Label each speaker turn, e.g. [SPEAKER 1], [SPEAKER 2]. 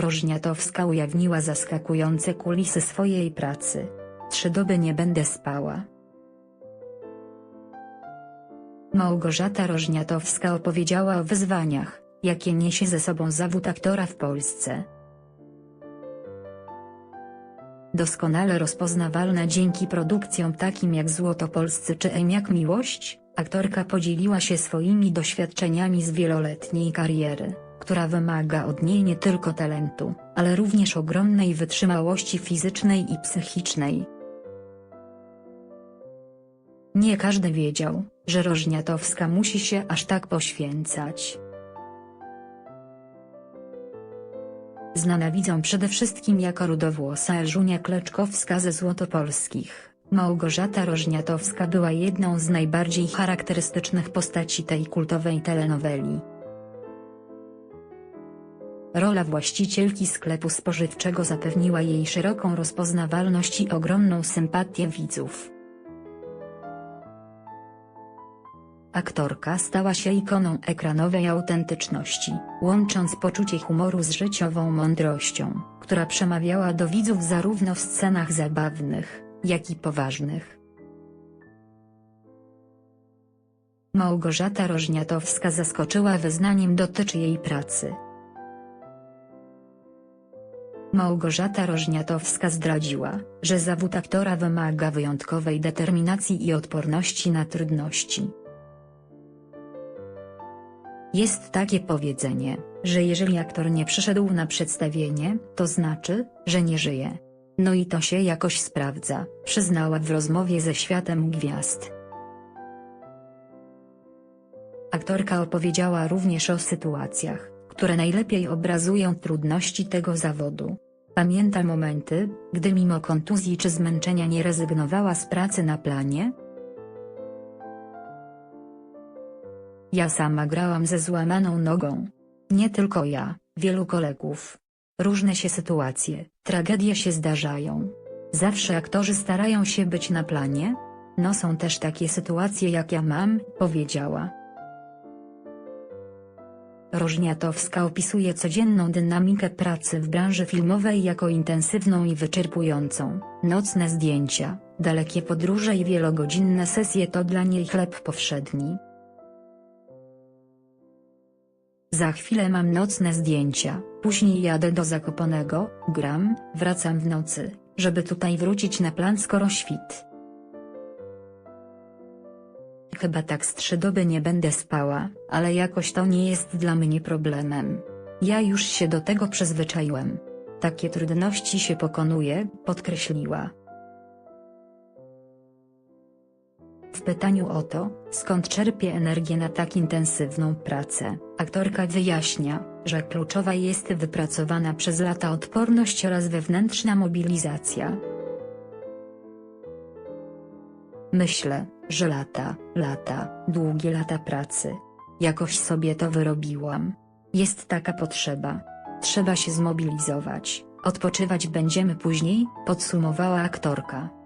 [SPEAKER 1] Rożniatowska ujawniła zaskakujące kulisy swojej pracy. Trzy doby nie będę spała. Małgorzata Rożniatowska opowiedziała o wyzwaniach, jakie niesie ze sobą zawód aktora w Polsce. Doskonale rozpoznawalna dzięki produkcjom takim jak Złotopolscy czy Em jak Miłość, aktorka podzieliła się swoimi doświadczeniami z wieloletniej kariery, która wymaga od niej nie tylko talentu, ale również ogromnej wytrzymałości fizycznej i psychicznej. Nie każdy wiedział, że Rożniatowska musi się aż tak poświęcać. Znana widzą przede wszystkim jako rudowłosa Elżunia Kleczkowska ze Złotopolskich, Małgorzata Rożniatowska była jedną z najbardziej charakterystycznych postaci tej kultowej telenoweli. Rola właścicielki sklepu spożywczego zapewniła jej szeroką rozpoznawalność i ogromną sympatię widzów. Aktorka stała się ikoną ekranowej autentyczności, łącząc poczucie humoru z życiową mądrością, która przemawiała do widzów zarówno w scenach zabawnych, jak i poważnych. Małgorzata Rożniatowska zaskoczyła wyznaniem dotyczy jej pracy. Małgorzata Rożniatowska zdradziła, że zawód aktora wymaga wyjątkowej determinacji i odporności na trudności. Jest takie powiedzenie, że jeżeli aktor nie przyszedł na przedstawienie, to znaczy, że nie żyje. No i to się jakoś sprawdza, przyznała w rozmowie ze Światem Gwiazd. Aktorka opowiedziała również o sytuacjach, które najlepiej obrazują trudności tego zawodu. Pamięta momenty, gdy mimo kontuzji czy zmęczenia nie rezygnowała z pracy na planie? Ja sama grałam ze złamaną nogą. Nie tylko ja, wielu kolegów. Różne się sytuacje, tragedie się zdarzają. Zawsze aktorzy starają się być na planie? No są też takie sytuacje jak ja mam, powiedziała. Rożniatowska opisuje codzienną dynamikę pracy w branży filmowej jako intensywną i wyczerpującą. Nocne zdjęcia, dalekie podróże i wielogodzinne sesje to dla niej chleb powszedni. Za chwilę mam nocne zdjęcia, później jadę do Zakopanego, gram, wracam w nocy, żeby tutaj wrócić na plan skoro świt. Chyba tak z trzy doby nie będę spała, ale jakoś to nie jest dla mnie problemem. Ja już się do tego przyzwyczaiłem. Takie trudności się pokonuje, podkreśliła. W pytaniu o to, skąd czerpie energię na tak intensywną pracę, aktorka wyjaśnia, że kluczowa jest wypracowana przez lata odporność oraz wewnętrzna mobilizacja. Myślę, że lata, lata, długie lata pracy. Jakoś sobie to wyrobiłam. Jest taka potrzeba. Trzeba się zmobilizować, odpoczywać będziemy później, podsumowała aktorka.